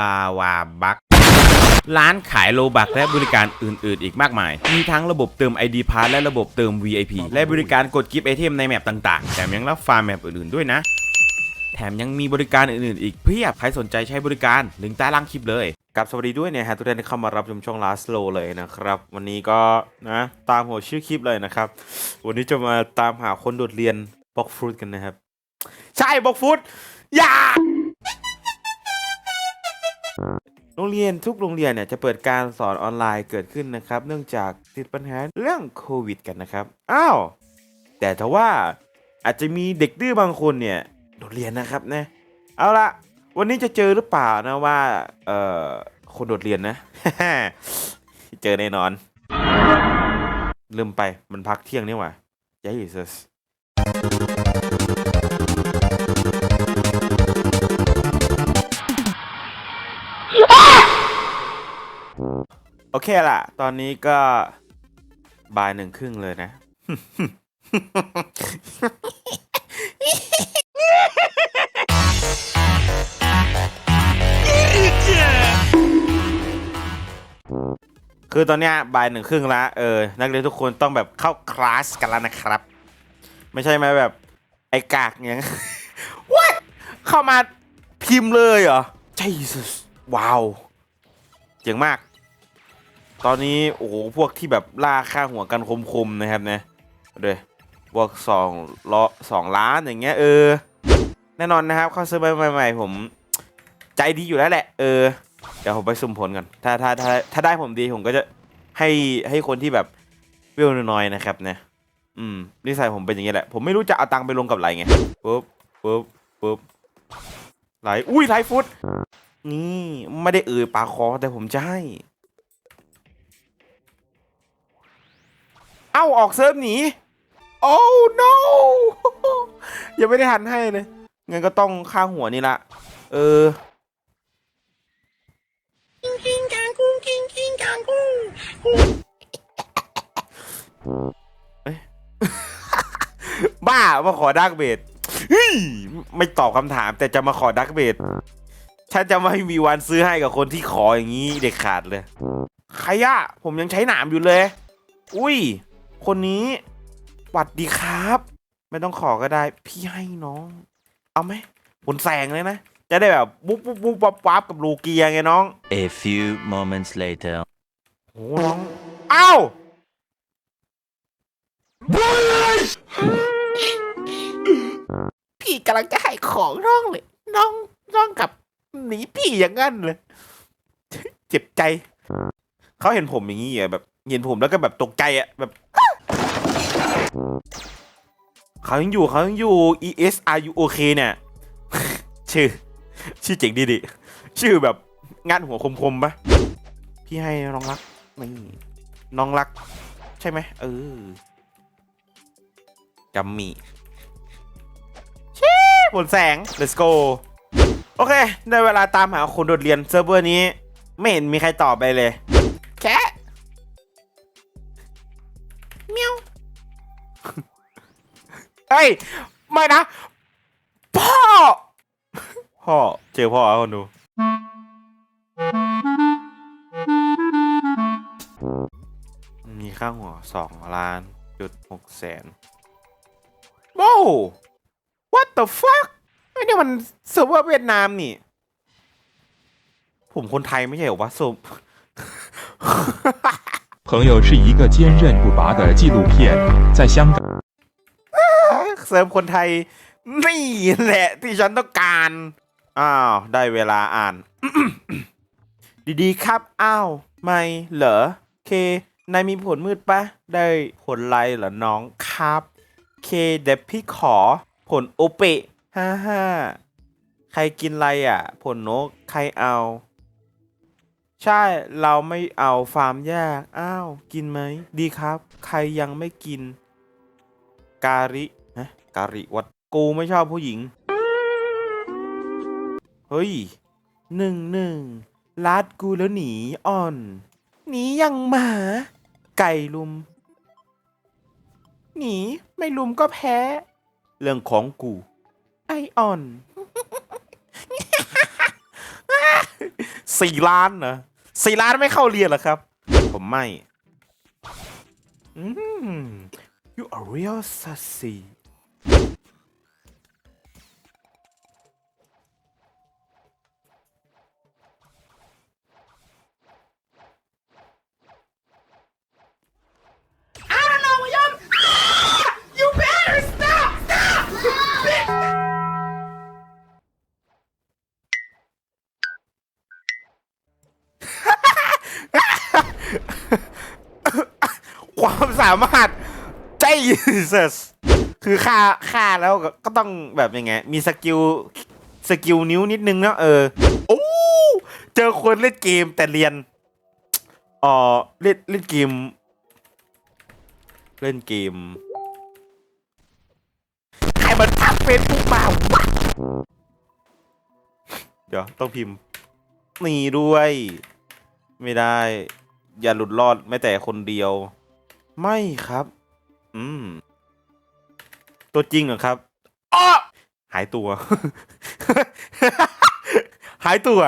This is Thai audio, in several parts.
ลาวาบักร้านขายโลบักและบริการอื่นๆ อีกมากมาย มีทั้งระบบเติม ID p a s s และระบบเติม VIP และบริการกดกิฟต์ไอเทมในแมปต่างๆแถมยังรับฟาร์มแมปอื่นๆด้วยนะ แถมยังมีบริการอื่นๆ อีกเพียบ ใครสนใจใช้บริการลิงก์ใต้ล่างคลิปเลยกับสวัสดีด้วยเนี่ยฮะทุกท่านที่เข้ามารับชมช่อง Last Low เลยนะครับ วันนี้ก็นะตามหัวชื่อคลิปเลยนะครับ วันนี้จะมาตามหาคนโดดเรียนบล็อกฟรุตกันนะครับ ใช่บล็อกฟรุตอย่า โรงเรียนทุกโรงเรียนเนี่ยจะเปิดการสอนออนไลน์เกิดขึ้นนะครับ เนื่องจากติดปัญหาเรื่องโควิด กันนะครับ อ้าว แต่ทว่าอาจจะมีเด็กดื้อบางคนเนี่ยโดดเรียนนะครับนะ เอาละวันนี้จะเจอหรือเปล่านะว่าเอ่อคนโดดเรียนนะ เจอแน่นอน ลืมไปมันพักเที่ยงนี่หว่า Jesus โอเคล่ะ ตอนนี้ก็บ่ายหนึ่งครึ่งเลยนะ คือตอนเนี้ยบ่ายหนึ่งครึ่งแล้วเออ นักเรียนทุกคนต้องแบบเข้าคลาสกันแล้วนะครับ ไม่ใช่ไหมแบบไอ้กากอย่าง What เข้ามาพิมพ์เลยเหรอ Jesus ว้าว เจ๋งมาก ตอนนี้โอ้โหพวกที่แบบล่าค่าหัวกันคมๆนะครับนะเดี๋ยวพวกสองล้อสองล้านอย่างเงี้ยเออ แน่นอนนะครับเข้าซื้อใหม่ๆผม ใจดีอยู่แล้วแหละ เออ เดี๋ยวผมไปสุ่มผลก่อนถ้าถ้าถ้าถ้าได้ผมดีผมก็จะให้ให้คนที่แบบเวลน้อยๆนะครับนะอืมนิสัยผมเป็นอย่างนี้แหละ ผมไม่รู้จะเอาตังค์ไปลงกับอะไรไงปุ๊บปุ๊บปุ๊บไหลอุ้ยไหลฟุตนี่ไม่ได้เอ่ยปากคอแต่ผมจะให้ เอ้าออกเซิร์ฟหนี โอ้ no ยังไม่ได้หันให้เลยงั้นก็ต้องค่าหัวนี่ละ เออ King Kang Kung King King Kang Kung บ้ามาขอดักเบดเฮ้ยไม่ตอบคำถามแต่จะมาขอดักเบดฉันจะไม่มีวันซื้อให้กับคนที่ขออย่างนี้เด็ดขาดเลย ใครอะผมยังใช้หนามอยู่เลย อุ้ย คนนี้หวัดดีครับ ไม่ต้องขอก็ได้ พี่ให้น้อง เอาไหมผลแสงเลยนะ จะได้แบบปุ๊บปุ๊บปุ๊บปั๊บปั๊บกับลูเกียไงน้อง A few moments later. โอ้น้องเอ้าพี่กำลังจะให้ของน้องเลย น้องน้องกลับหนีพี่อย่างนั้นเลย เจ็บใจ เขาเห็นผมอย่างนี้อะแบบ เห็นผมแล้วก็แบบตกใจอะแบบ เขายังอยู่เขายังอยู่ E S R U O K เนี่ยชื่อ ชื่อเจ๋งดีดิชื่อแบบงานหัวคมๆปะพี่ให้น้องรักนี่น้องรัก ใช่ไหมเออกัมมี่ชี้ผลแสง let's go โอเค ได้เวลาตามหาคนโดดเรียนเซิร์ฟเวอร์นี้ ไม่เห็นมีใครตอบไปเลย เฮ้ย ไม่นะ พ่อ พ่อ เจอพ่อคนดู มีค่าหัวสองล้านจุดหกแสนโว้ what the fuck ไอ้นี่มันเซิร์ฟเวอร์เวียดนามนี่ ผมคนไทยไม่ใช่เหรอวะสม 朋友是一个坚韧不拔的纪录片，在香港。 เสริมคนไทย นี่แหละที่ฉันต้องการ อ้าว ได้เวลาอ่าน ดีๆครับ อ้าว ไม่เหรอ เคนายมีผลมืดปะ ได้ผลไรเหรอน้องครับ เคเดี๋ยวพี่ขอผลโอเปะฮ่าฮ่าใครกินอะไรอะ ผลนก ใครเอา ใช่เราไม่เอาฟาร์มยาก อ้าว กินไหม ดีครับ ใครยังไม่กิน การิ การิวัดกูไม่ชอบผู้หญิง เฮ้ยหนึ่งหนึ่งลาดกูแล้วหนีอ่อน หนียังหมา ไก่ลุม หนีไม่ลุมก็แพ้ เรื่องของกู ไออ่อนสี่ล้านเหรอสี่ล้านไม่เข้าเรียนเหรอครับ ผมไม่อืม you are real sassy ความสามารถใจสสคือฆ่าฆ่าแล้วก็ก็ต้องแบบยังไง มีสกิลสกิลนิ้วนิดนึงเนาะเออโอ้เจอคนเล่นเกมแต่เรียนเออเล่นเล่นเกม เล่นเกมใครมันทักเฟซบุ๊กมาวะเดี๋ยวต้องพิมพ์นี่ด้วย ไม่ได้ อย่าหลุดรอดแม้แต่คนเดียว ไม่ครับ อืม ตัวจริงเหรอครับอ้อหายตัว หายตัว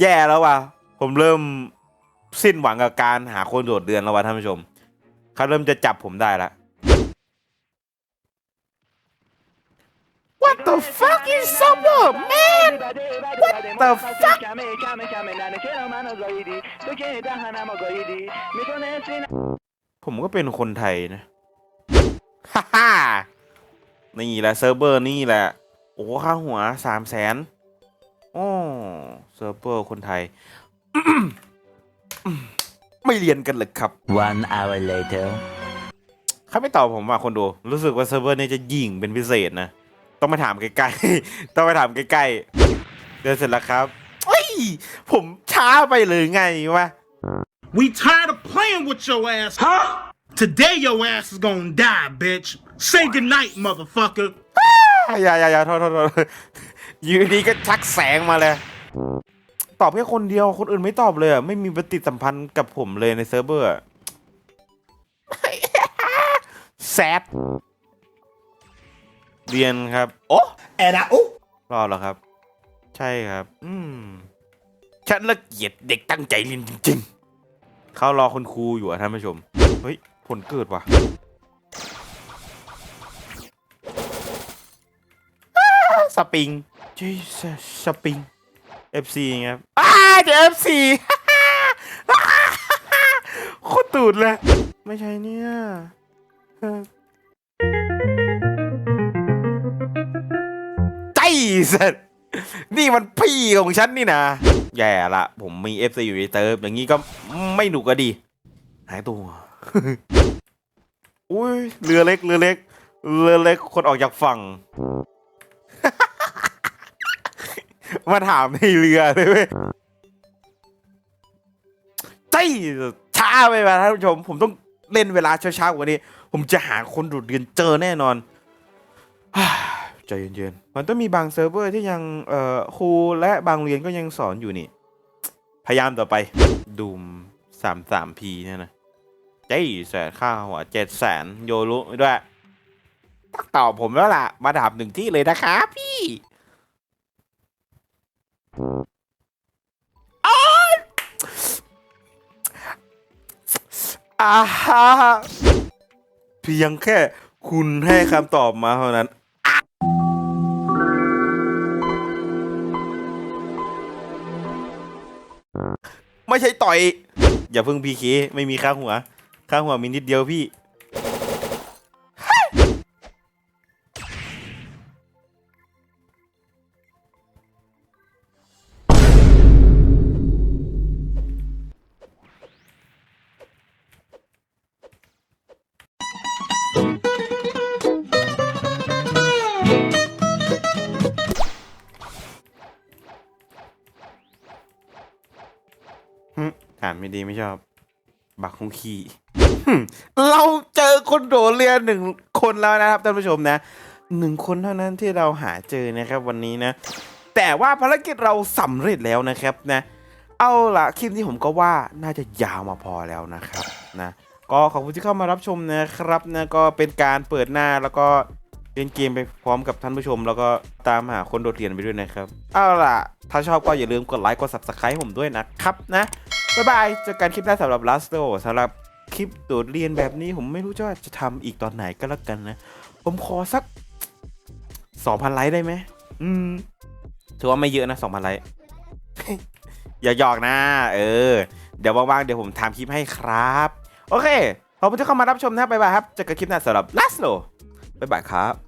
แย่แล้วว่ะ ผมเริ่มสิ้นหวังกับการหาคนโดดเดือนแล้วว่ะท่านผู้ชม เขาเริ่มจะจับผมได้ละ What the fuck is summer man What the fuck ผมก็เป็นคนไทยนะ ฮ่าฮ่านี่แหละเซิร์ฟเวอร์นี่แหละ โอ้ค่าหัวสามแสนโอ้เซิร์ฟเวอร์คนไทย ไม่เรียนกันเลยครับ One hour later. เขาไม่ตอบผมว่าคนดู รู้สึกว่าเซิร์ฟเวอร์นี้จะยิงเป็นพิเศษนะ ต้องไปถามใกล้ๆ ต้องไปถามใกล้ๆ เดินเสร็จแล้วครับ เอ้ย ผมช้าไปเลยไงวะ We tired of playing with your ass. Huh? Today your ass is gonna die, bitch. Say goodnight, motherfucker. อย่าอย่าอย่าโทษโทษโทษอยูดีก็ชักแสงมาเลย ตอบแค่คนเดียวคนอื่นไม่ตอบเลยอะไม่มีปฏิสัมพันธ์กับผมเลยในเซิร์ฟเวอร์อะ แซดเรียนครับ โอ้ And I oh รอดแล้วครับ ใช่ครับ อืม ฉันละเกียดเด็กตั้งใจเรียนจริงๆ เขารอคุณครูอยู่อะท่านผู้ชม เฮ้ย ผลเกิดว่ะอ้าสปริงจีสสปริง FC ครับอ้าเดี๋ยว FC โคตรตูดเลย ไม่ใช่เนี่ยเออใจสัตว์นี่มันพี่ของฉันนี่นะ แย่ละ ผมมี FC อยู่ในเติร์ฟอย่างนี้ก็ไม่หนุกก็ดีหายตัวอุ้ยเรือเล็กเรือเล็กเรือเล็กคนออกจากฝั่ง มาถามในเรือเลยเว้ยใช่ช้าไปว่ะท่านผู้ชม ผมต้องเล่นเวลาเช้าๆกว่านี้ ผมจะหาคนดูดเรียนเจอแน่นอน ใจเย็นๆ มันต้องมีบางเซิร์ฟเวอร์ที่ยังเอ่อครูและบางโรงเรียนก็ยังสอนอยู่นี่ พยายามต่อไปดูมสามสามพีเนี่ยนะเจ๊แสนค่าหัวเจ็ดแสนโยรุด้วยต้องตอบผมแล้วล่ะ มาถามหนึ่งที่เลยนะครับพี่อายอ่าฮะเพียงแค่คุณให้คำตอบมาเท่านั้น ไม่ใช่ต่อย อย่าเพิ่งพีเคไม่มีค่าหัว ค่าหัวมีนิดเดียวพี่ อ่านไม่ดีไม่ชอบ บักคงขี่เราเจอคนโดดเรียนหนึ่งคนแล้วนะครับท่านผู้ชมนะหนึ่งคนเท่านั้นที่เราหาเจอนะครับวันนี้นะ แต่ว่าภารกิจเราสำเร็จแล้วนะครับนะ เอาละคลิปนี้ผมก็ว่าน่าจะยาวมาพอแล้วนะครับนะก็ขอบคุณที่เข้ามารับชมนะครับนะก็เป็นการเปิดหน้าแล้วก็เล่นเกมไปพร้อมกับท่านผู้ชม แล้วก็ตามหาคนโดดเรียนไปด้วยนะครับ เอาล่ะ ถ้าชอบก็อย่าลืมกดไลค์กด subscribe ให้ผมด้วยนะครับนะ บ๊ายบายเจอกันคลิปหน้าสำหรับ Last o สำหรับคลิปโดดเรียนแบบนี้ผมไม่รู้จะจะทำอีกตอนไหนก็แล้วกันนะ ผมขอสัก 2,000 ไลค์ได้ไหมอืมถือว่าไม่เยอะนะ 2,000 ไลค์อย่าหยอกนะ เออ เดี๋ยวว่างๆเดี๋ยวผมทำคลิปให้ครับ โอเคขอบคุณที่เข้ามารับชมนะบ๊ายบายครับเจอกันคลิปหน้าสำหรับ Last o บ๊ายบายครับ